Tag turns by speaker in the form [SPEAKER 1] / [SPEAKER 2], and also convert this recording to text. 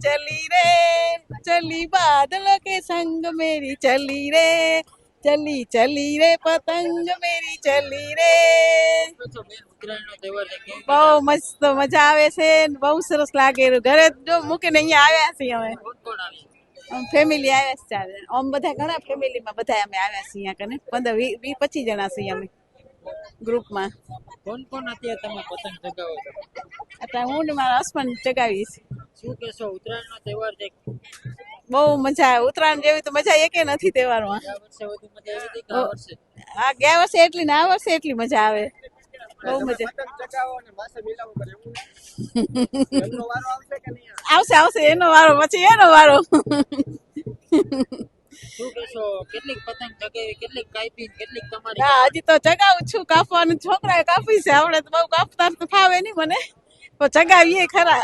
[SPEAKER 1] चली रे चली बादलों के संग मेरी चली रे चली चली रे पतंग मेरी चली રે
[SPEAKER 2] છો બેન ઉત્તરાયણનો તહેવાર છે કેવી
[SPEAKER 1] બહુ મસ્ત મજા આવે છે ને બહુ સરસ લાગે ઘરે જો મૂકીને અહીંયા આવ્યા છીએ અમે
[SPEAKER 2] કોણ કોણ આવી
[SPEAKER 1] ફેમિલી આવ્યા છે ચાર જણ. આમ બધા ઘણા ફેમિલીમાં બધા અમે આવ્યા છીએ અહીંયા કને પંદર વી વી પચીસ જણા છીએ અમે ગ્રુપમાં
[SPEAKER 2] કોણ કોણ અત્યારે તમે પતંગ ચગાવો છો
[SPEAKER 1] અત્યારે હું ને મારા હસબન્ડ ચગાવીશ
[SPEAKER 2] શું કહેશો ઉત્તરાયણનો તહેવાર છે?
[SPEAKER 1] બહુ મજા આવે. ઉત્તરાયણ જેવી તો મજા એકે નથી તહેવારમાં. આ ગયા વર્ષે એટલી ને આ વર્ષે એટલી મજા આવે. બહુ મજા. આવશે આવશે? એનો વારો પછી એનો વારો.
[SPEAKER 2] શું કહેશો કેટલીક પતંગ ચગાવી કેટલીક કાપી કેટલીક તમારી
[SPEAKER 1] હા હજી તો ચગાવું છું. કાપવાનું છોકરાએ કાપી છે. આપણે તો બહુ કાપતા તો ફાવે નહીં મને. પણ ચગાવીએ ખરા.